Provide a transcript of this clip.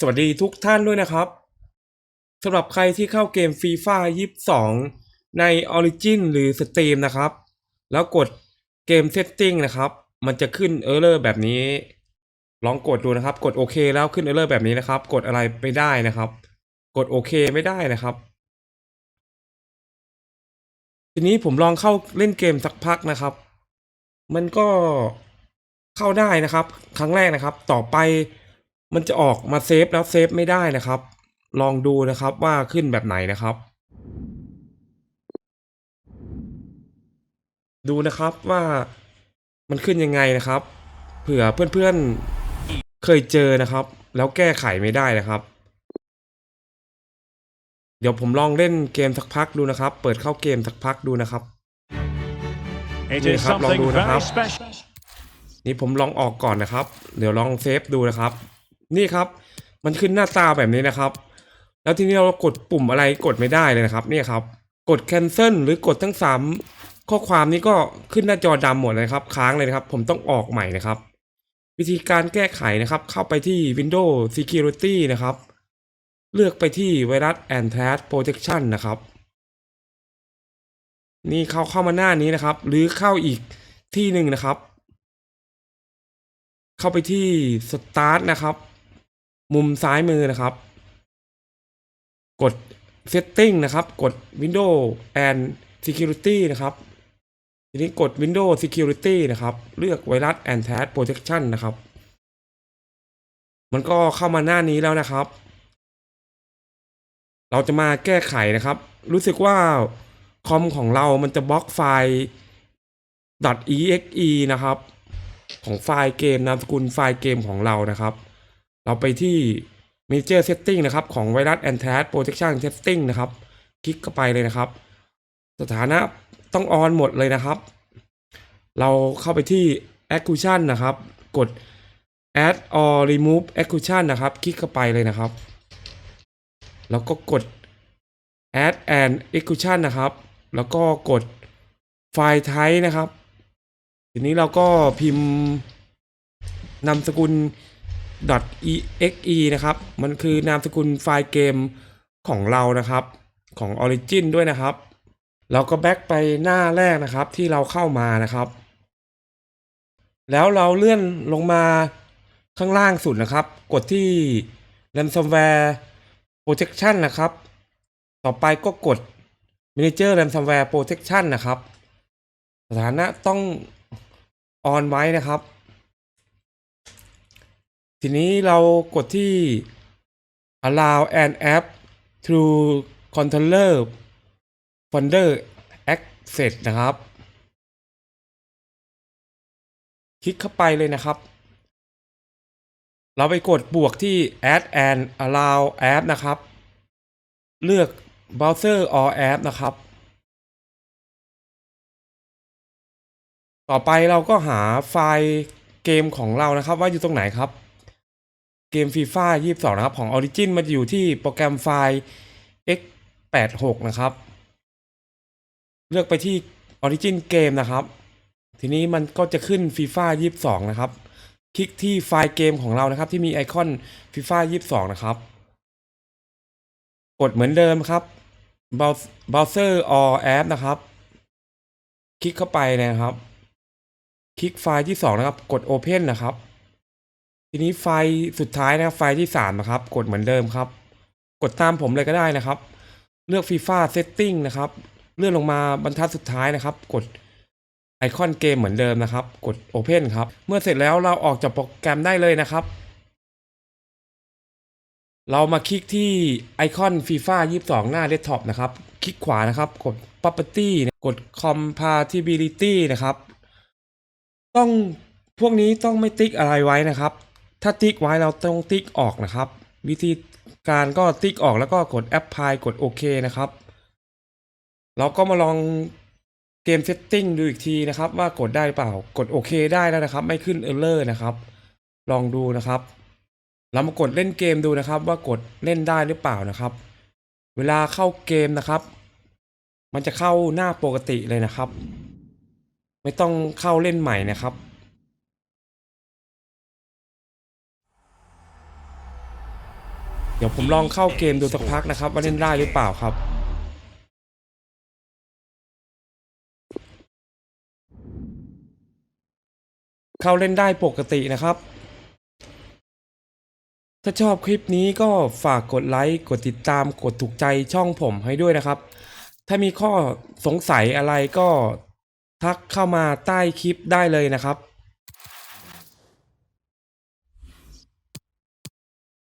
สวัสดีทุกท่านด้วยนะครับสำหรับใครที่เข้าเกม FIFA 22 ใน Origin หรือ Steam นะครับ แล้วกดเกม Setting นะครับ มันจะขึ้น Error แบบนี้ ลองกดดูนะครับ กดโอเคแล้วขึ้น Error แบบนี้นะครับ กดอะไรไม่ได้นะครับ กดโอเคไม่ได้นะครับ ทีนี้ผมลองเข้าเล่นเกมสักพักนะครับ มันก็เข้าได้นะครับ ครั้งแรกนะครับ ต่อไป มันจะออกมาเซฟแล้วเซฟไม่ได้นะครับ ลองดูนะครับว่าขึ้นแบบไหนนะครับ ดูนะครับว่ามันขึ้นยังไงนะครับ เผื่อเพื่อนๆเคยเจอนะครับ แล้วแก้ไขไม่ได้นะครับ เดี๋ยวผมลองเล่นเกมสักพักดูนะครับ เปิดเข้าเกมสักพักดูนะครับ It Yeah, is ครับลอง something ดูนะครับ very special. นี่ผมลองออกก่อนนะครับ เดี๋ยวลองเซฟดูนะครับ นี่ครับ มันขึ้นหน้าตาแบบนี้นะครับ แล้วทีนี้เรากดปุ่มอะไรกดไม่ได้เลยนะครับเนี่ครับ กด cancel หรือกดทั้งสามข้อความนี้ก็ขึ้นหน้าจอดำหมดเลยครับ ค้างเลยนะครับ ผมต้องออกใหม่นะครับ วิธีการแก้ไขนะครับ เข้าไปที่ Windows Security นะครับ เลือกไปที่ Virus and Threat Protection นะครับ นี่เข้าเข้ามาหน้านี้นะครับ หรือเข้าอีกที่หนึ่งนะครับ เข้าไปที่ Start นะครับ มุมซ้ายมือนะครับ กด Setting นะครับ กด Windows and Security นะครับ ทีนี้กด Windows Security นะครับ เลือก Virus and Threat Protection นะครับ มันก็เข้ามาหน้านี้แล้วนะครับ เราจะมาแก้ไขนะครับ รู้สึกว่าคอมของเรามันจะบล็อกไฟล์ .exe นะครับ ของไฟล์เกมนามสกุลไฟล์เกมของเรานะครับ เราไปที่ Major Setting นะครับ ของ Virus and Threat Protection Setting นะครับ คลิกเข้าไปเลยนะครับ สถานะต้องออนหมดเลยนะครับ เราเข้าไปที่ Execution นะครับ กด Add or Remove Execution นะครับ คลิกเข้าไปเลยนะครับ แล้วก็กด add and execution นะครับ แล้วก็กดไฟล์ type นะครับ ทีนี้เราก็พิมพ์นามสกุล .exe นะครับ มันคือนามสกุลไฟล์เกมของเรานะครับ ของ Origin ด้วยนะครับ เราก็แบ็กไปหน้าแรกนะครับที่เราเข้ามานะครับ แล้วเราเลื่อนลงมาข้างล่างสุดนะครับ กดที่ ransomware protection นะครับ ต่อไปก็กด manager ransomware protection นะครับ สถานะต้องออนไว้นะครับ ทีนี้เรากดที่ allow an app to controller folder access นะครับ คลิกเข้าไปเลยนะครับ เราไปกดบวกที่ add and allow app นะครับ เลือก browser or app นะครับ ต่อไปเราก็หาไฟล์เกมของเรานะครับ ว่าอยู่ตรงไหนครับ เกม FIFA 22 นะครับ ของ Origin มันจะอยู่ที่โปรแกรมไฟล์ x86 นะครับ เลือกไปที่ Origin Game นะครับ ทีนี้มันก็จะขึ้น FIFA 22 นะครับ คลิกที่ไฟล์เกมของเรานะครับ ที่มีไอคอน FIFA 22 นะครับ กดเหมือนเดิมครับ browser or app นะครับ คลิกเข้าไปเลยนะครับ คลิกไฟล์ที่ 2 นะครับ กด open นะครับ ทีนี้ไฟล์สุดท้ายนะครับไฟล์ที่3นะครับ กดเหมือนเดิมครับ กดตามผมเลยก็ได้นะครับ เลือก FIFA setting นะครับ เลื่อนลงมาบรรทัดสุดท้ายนะครับ กดไอคอนเกมเหมือนเดิมนะครับ กด Open ครับ เมื่อเสร็จแล้วเราออกจากโปรแกรมได้เลยนะครับ เรามาคลิกที่ไอคอน FIFA 22 หน้าเดสก์ท็อปนะครับ คลิกขวานะครับ กด Property กด Compatibility นะครับ ต้องพวกนี้ต้องไม่ติ๊กอะไรไว้นะครับ ถ้าติ๊กไว้เราต้องติ๊กออกนะครับ วิธีการก็ติ๊กออกแล้วก็กด Apply กดโอเคนะครับ เราก็มาลองเกมเซตติ้งดูอีกทีนะครับว่ากดได้เปล่ากดโอเคได้แล้วนะครับ ไม่ขึ้นเออร์เลอร์นะครับ ลองดูนะครับ เรามากดเล่นเกมดูนะครับ ว่ากดเล่นได้หรือเปล่านะครับ เวลาเข้าเกมนะครับ มันจะเข้าหน้าปกติเลยนะครับ ไม่ต้องเข้าเล่นใหม่นะครับ เดี๋ยวผมลองเข้าเกมดูสักพักนะครับว่าเล่นได้หรือเปล่าครับ เข้าเล่นได้ปกตินะครับ ถ้าชอบคลิปนี้ก็ฝากกดไลค์กดติดตามกดถูกใจช่องผมให้ด้วยนะครับ ถ้ามีข้อสงสัยอะไรก็ทักเข้ามาใต้คลิปได้เลยนะครับ